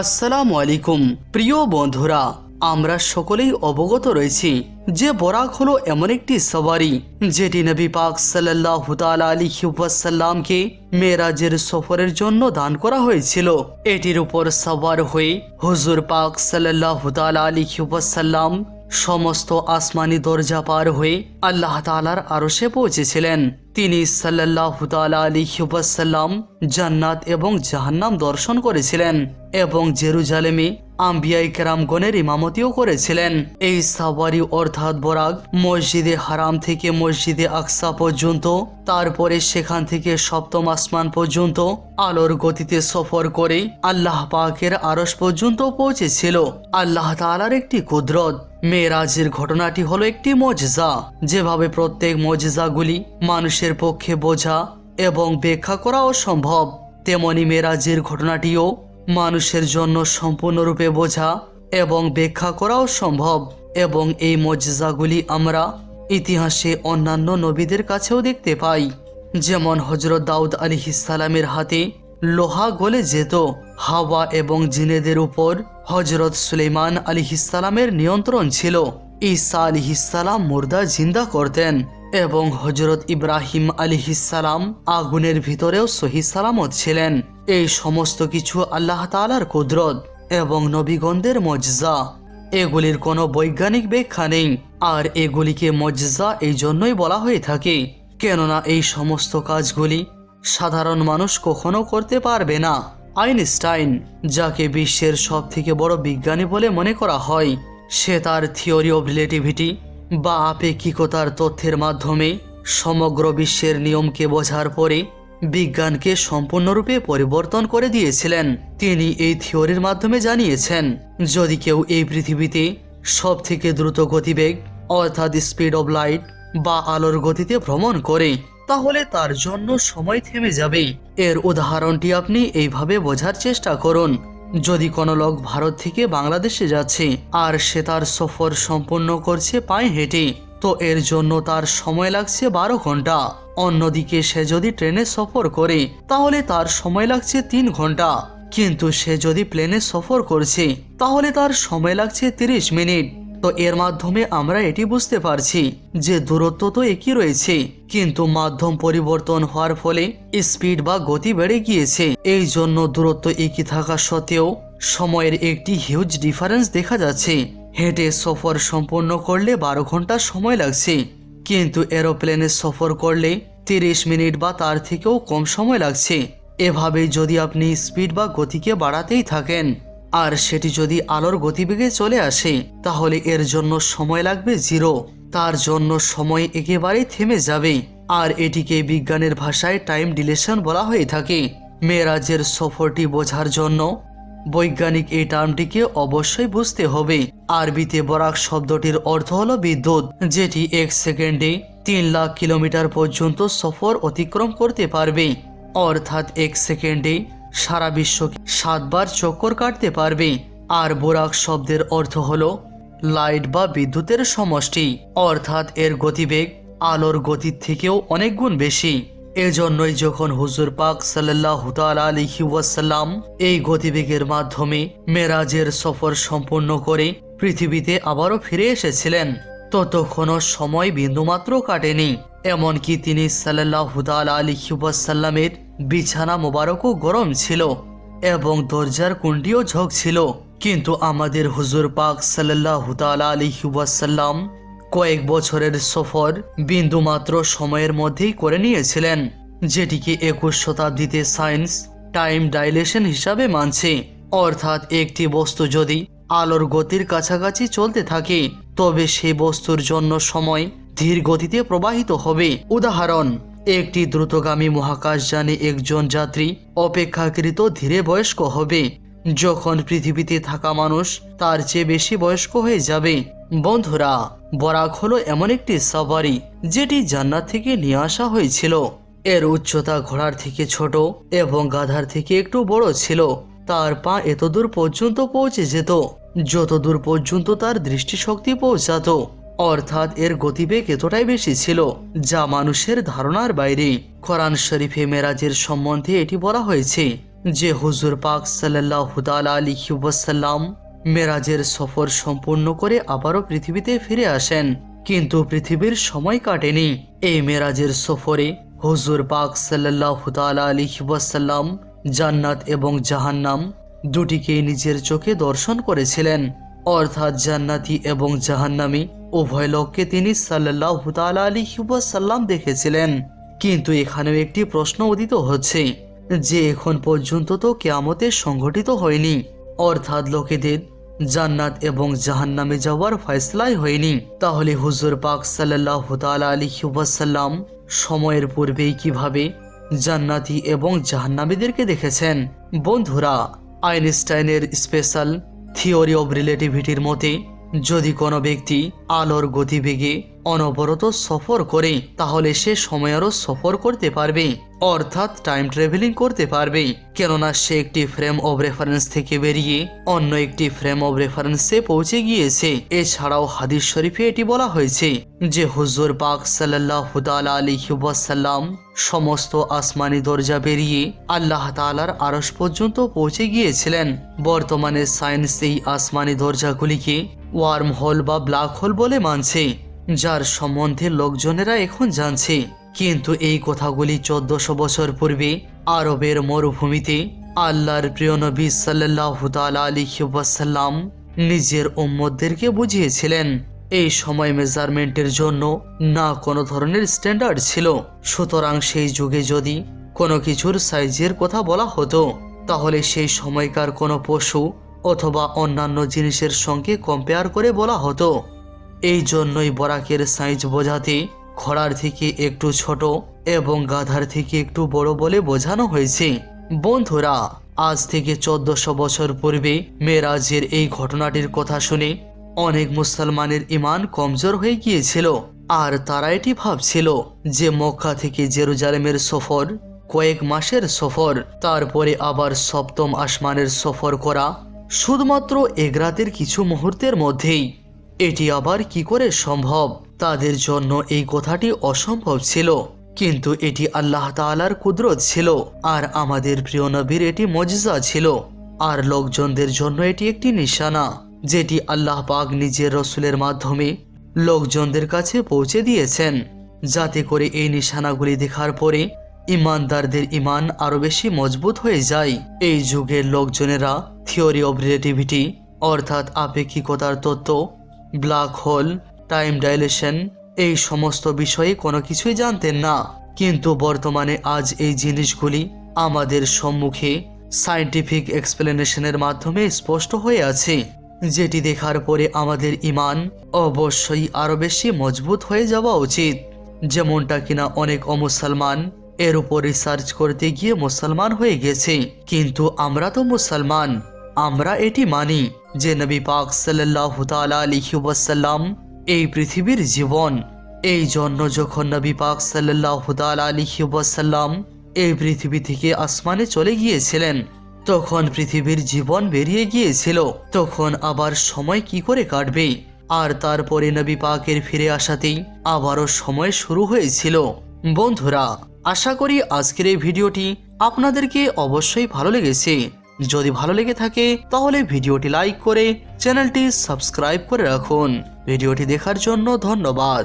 আসসালামু আলাইকুম। প্রিয় বন্ধুরা, আমরা সকলেই অবগত রয়েছি যে বরাক হলো এমন একটি সওয়ারি যেটি নবী পাক সাল্লাহ আলী ওয়াসাল্লামকে মেরাজের সফরের জন্য দান করা হয়েছিল। এটির উপর সওয়ার হয়ে হুজুর পাক সাল্লাহ আলী ওয়াসাল্লাম সমস্ত আসমানি দরজা পার হয়ে আল্লাহ তালার আরশে পৌঁছেছিলেন। তিনি সাল্লাহ আলী ওয়াসাল্লাম জান্নাত এবং জাহান্নাম দর্শন করেছিলেন এবং জেরুজালেমে আম্বিয়াই কেরামগণের ইমামতিও করেছিলেন। এই সাওয়ারি অর্থাৎ বরাগ মসজিদে হারাম থেকে মসজিদে আকসা পর্যন্ত, তারপরে সেখান থেকে সপ্তম আসমান পর্যন্ত আলোর গতিতে সফর করে আল্লাহ পাকের আরস পর্যন্ত পৌঁছেছিল। আল্লাহ তালার একটি কুদরত। মেয়েরাজের ঘটনাটি হলো একটি মজজা। যেভাবে প্রত্যেক মজজাগুলি মানুষের পক্ষে বোঝা এবং ব্যাখ্যা করা অসম্ভব, তেমনি মেয়েরাজের ঘটনাটিও মানুষের জন্য সম্পূর্ণরূপে বোঝা এবং ব্যাখ্যা করাও সম্ভব। এবং এই মজ্জাগুলি আমরা ইতিহাসে অন্যান্য নবীদের কাছেও দেখতে পাই। যেমন হজরত দাউদ আলী সালামের হাতে লোহা গলে যেত, হাওয়া এবং জিনেদের উপর হজরত সুলেমান আলী সালামের নিয়ন্ত্রণ ছিল। ঈসা আলী সালাম মুর্দা জিন্দা করতেন এবং হজরত ইব্রাহিম আলিহিসালাম আগুনের ভিতরেও সহি সালামত ছিলেন। এই সমস্ত কিছু আল্লাহ তালার কুদরত এবং নবীগণদের মজ্জা। এগুলির কোনো বৈজ্ঞানিক ব্যাখ্যা নেই, আর এগুলিকে মজ্জা এই জন্যই বলা হয়ে থাকে, কেননা এই সমস্ত কাজগুলি সাধারণ মানুষ কখনো করতে পারবে না। আইনস্টাইন, যাকে বিশ্বের সব থেকে বড় বিজ্ঞানী বলে মনে করা হয়, সে তার থিওরি অব রিলেটিভিটি বা আপেক্ষিকতার তথ্যের মাধ্যমে সমগ্র বিশ্বের নিয়মকে বোঝার পরে বিজ্ঞানকে সম্পূর্ণরূপে পরিবর্তন করে দিয়েছিলেন। তিনি এই থিওরির মাধ্যমে জানিয়েছেন, যদি কেউ এই পৃথিবীতে সব থেকে দ্রুত গতিবেগ, অর্থাৎ স্পিড অব লাইট বা আলোর গতিতে ভ্রমণ করে তাহলে তার জন্য সময় থেমে যাবে। এর উদাহরণটি আপনি এইভাবে বোঝার চেষ্টা করুন। যদি কোনো লোক ভারত থেকে বাংলাদেশে যাচ্ছে আর সে তার সফর সম্পূর্ণ করছে পায়ে হেঁটে, তো এর জন্য তার সময় লাগছে বারো ঘণ্টা। অন্যদিকে সে যদি ট্রেনে সফর করে, তাহলে তার সময় লাগছে তিন ঘণ্টা। কিন্তু সে যদি প্লেনে সফর করছে, তাহলে তার সময় লাগছে তিরিশ মিনিট। তো এর মাধ্যমে আমরা এটি বুঝতে পারছি যে দূরত্ব তো একই রয়েছে, কিন্তু মাধ্যম পরিবর্তন হওয়ার ফলে স্পিড বা গতি বেড়ে গিয়েছে। এই জন্য দূরত্ব একই থাকা সত্ত্বেও সময়ের একটি হিউজ ডিফারেন্স দেখা যাচ্ছে। হেঁটে সফর সম্পন্ন করলে বারো ঘণ্টা সময় লাগছে, কিন্তু এরোপ্লেনে সফর করলে তিরিশ মিনিট বা তার থেকেও কম সময় লাগছে। এভাবে যদি আপনি স্পিড বা গতিকে বাড়াতেই থাকেন আর সেটি যদি আলোর গতিবেগে চলে আসে, তাহলে এর জন্য সময় লাগবে জিরো তার জন্য সময় একেবারেই থেমে যাবে। আর এটিকে বিজ্ঞানের ভাষায় টাইম ডিলেশন বলা হয়ে থাকে। মেয়েরাজের সফরটি বোঝার জন্য বৈজ্ঞানিক এই টার্মটিকে অবশ্যই বুঝতে হবে। আরবিতে বরাক শব্দটির অর্থ হলো বিদ্যুৎ, যেটি এক সেকেন্ডে তিন লাখ কিলোমিটার পর্যন্ত সফর অতিক্রম করতে পারবে। অর্থাৎ এক সেকেন্ডে সারা বিশ্বকে সাতবার চক্কর কাটতে পারবে? আর বোরাক শব্দের অর্থ হল লাইট বা বিদ্যুতের সমষ্টি। অর্থাৎ এর গতিবেগ আলোর গতির থেকেও অনেক গুণ বেশি। এজন্যই যখন হুজুর পাক সাল্লাহ আলহি ওয়াসাল্লাম এই গতিবেগের মাধ্যমে মেরাজের সফর সম্পূর্ণ করে পৃথিবীতে আবারও ফিরে এসেছিলেন, ততক্ষণও সময় বিন্দুমাত্র কাটেনি। এমনকি তিনি সাল্লাহ আলহি ওয়াসাল্লামের বিছানা মোবারকও গরম ছিল এবং দরজার কুণ্ডিও ঝোঁক ছিল। কিন্তু আমাদের হুজুর পাক সাল্লাহ আলহি ওয়াসাল্লাম কয়েক বছরের সফর বিন্দুমাত্র সময়ের মধ্যেই করে নিয়েছিলেন, যেটিকে একুশ শতাব্দীতে সায়েন্স টাইম ডাইলেশন হিসাবে মানছে। অর্থাৎ একটি বস্তু যদি আলোর গতির কাছাকাছি চলতে থাকে, তবে সেই বস্তুর জন্য সময় ধীর গতিতে প্রবাহিত হবে। উদাহরণ, একটি দ্রুতগামী মহাকাশযানে একজন যাত্রী অপেক্ষাকৃত ধীরে বয়স্ক হবে। যখন পৃথিবীতে থাকা মানুষ তার চেয়ে বেশি বয়স্ক হয়ে যাবে। বন্ধুরা, বরাক হলো এমন একটি সাফারি যেটি জান্নাত থেকে নিয়ে আসা হয়েছিল। এর উচ্চতা ঘোড়ার থেকে ছোট এবং গাধার থেকে একটু বড় ছিল। তার পা এতদূর পর্যন্ত পৌঁছে যেত, যতদূর পর্যন্ত তার দৃষ্টিশক্তি পৌঁছাতো। অর্থাৎ এর গতিবেগ এতটাই বেশি ছিল যা মানুষের ধারণার বাইরে। কোরআন শরীফে মেরাজের সম্বন্ধে এটি বলা হয়েছে যে হুজুর পাক সাল্লাহ আলী ওয়াসাল্লাম মেরাজের সফর সম্পূর্ণ করে আবারও পৃথিবীতে ফিরে আসেন। কিন্তু পৃথিবীর সময় কাটেনি। এই মেরাজের সফরে হুজুর পাক সাল্লাহ আলী ওয়াসাল্লাম জান্নাত এবং জাহান্নাম দুটিকেই নিজের চোখে দর্শন করেছিলেন। অর্থাৎ জান্নাতি এবং জাহান্নামি উভয় লোককে তিনি সাল্লাহ আলী ওয়াসাল্লাম দেখেছিলেন। কিন্তু এখানেও একটি প্রশ্ন উদিত হচ্ছে যে এখন পর্যন্ত তো কেয়ামতে সংঘটিত হয়নি। অর্থাৎ লোকেদের জান্নাত এবং জাহান্নামে যাওয়ার ফয়সলাই হয়নি। তাহলে হুজুর পাক সাল্লাহ আলী ওয়াসাল্লাম সময়ের পূর্বেই কীভাবে জান্নাতি এবং জাহান্নামীদেরকে দেখেছেন? বন্ধুরা, আইনস্টাইনের স্পেশাল থিওরি অব রিলেটিভিটির মতে যদি কোনো ব্যক্তি আলোর গতিবেগে অনবরত সফর করে, তাহলে সে সময়েরও সফর করতে পারবে, অর্থাৎ টাইম ট্রাভেলিং করতে পারবে। কেননা সে একটি ফ্রেম অব রেফারেন্স থেকে বেরিয়ে অন্য একটি ফ্রেম অব রেফারেন্সে পৌঁছে গিয়েছে। এছাড়াও হাদিস শরীফে এটি বলা হয়েছে যে, হুজুর পাক সাল্লাহ আলী ওয়াসাল্লাম সমস্ত আসমানি দরজা বেরিয়ে আল্লাহ তালার আরস পর্যন্ত পৌঁছে গিয়েছিলেন। বর্তমানে সায়েন্স এই আসমানি দরজাগুলিকে ওয়ার্ম হোল বা ব্ল্যাক হোল বলে মানছে, যার সম্বন্ধে লোকজনেরা এখন জানছে। কিন্তু এই কথাগুলি চোদ্দশো বছর পূর্বে আরবের মরুভূমিতে আল্লাহর প্রিয় নবী সাল্লাহ আলী নিজের উম্মদদেরকে বুঝিয়েছিলেন। এই সময় মেজারমেন্টের জন্য না কোনো ধরনের স্ট্যান্ডার্ড ছিল। সুতরাং সেই যুগে যদি কোনো কিছুর সাইজের কথা বলা হতো, তাহলে সেই সময়কার কোনো পশু অথবা অন্যান্য জিনিসের সঙ্গে কম্পেয়ার করে বলা হতো। এই জন্যই বরাকের সাইজ বোঝাতে খড়ার থেকে একটু ছোট এবং গাধার থেকে একটু বড় বলে বোঝানো হয়েছে। বন্ধুরা, আজ থেকে চোদ্দশো বছর পূর্বে মেরাজের এই ঘটনাটির কথা শুনে অনেক মুসলমানের ইমান কমজোর হয়ে গিয়েছিল। আর তারা এটি ভাবছিল যে মক্কা থেকে জেরুজালেমের সফর, কয়েক মাসের সফর, তারপরে আবার সপ্তম আসমানের সফর করা শুধুমাত্র এক রাতের কিছু মুহূর্তের মধ্যেই। এটি আবার কি করে সম্ভব? তাদের জন্য এই কথাটি অসম্ভব ছিল। কিন্তু এটি আল্লাহ তাআলার কুদরত ছিল আর আমাদের প্রিয় নবীর এটি মজজা ছিল। আর লোকজনদের জন্য এটি একটি নিশানা, যেটি আল্লাহ পাক নিজের রসুলের মাধ্যমে লোকজনদের কাছে পৌঁছে দিয়েছেন। যাতে করে এই নিশানাগুলি দেখার পরে ইমানদারদের ইমান আরও বেশি মজবুত হয়ে যায়। এই যুগের লোকজনেরা থিওরি অব রিলেটিভিটি, অর্থাৎ আপেক্ষিকতার তত্ত্ব, ব্ল্যাক হোল, টাইম ডাইলেশন, এই সমস্ত বিষয়ে কোনো কিছুই জানতেন না। কিন্তু বর্তমানে আজ এই জিনিসগুলি আমাদের সম্মুখে সায়েন্টিফিক এক্সপ্লেনেশনের মাধ্যমে স্পষ্ট হয়ে আছে। যেটি দেখার পরে আমাদের ইমান অবশ্যই আরও বেশি মজবুত হয়ে যাওয়া উচিত। যেমনটা কিনা অনেক অমুসলমান এর উপর রিসার্চ করতে গিয়ে মুসলমান হয়ে গেছে। কিন্তু আমরা তো মুসলমান। আমরা এটি মানি যে নবী পাক সাল্লাহ আলিহি ওয়াসাল্লাম এই পৃথিবীর জীবন। এই জন্য যখন নবী পাক সাল্লাহ আলিহি ওয়াসাল্লাম এই পৃথিবী থেকে আসমানে চলে গিয়েছিলেন, তখন পৃথিবীর জীবন বেরিয়ে গিয়েছিল। তখন আবার সময় কি করে কাটবে? আর তারপরে নবী পাকের ফিরে আসাতেই আবারও সময় শুরু হয়েছিল। বন্ধুরা আশা করি আজকের এই ভিডিওটি আপনাদেরকে অবশ্যই ভালো লেগেছে। যদি ভালো লেগে থাকে, তাহলে ভিডিওটি লাইক করে চ্যানেলটি সাবস্ক্রাইব করে রাখুন। ভিডিওটি দেখার জন্য ধন্যবাদ।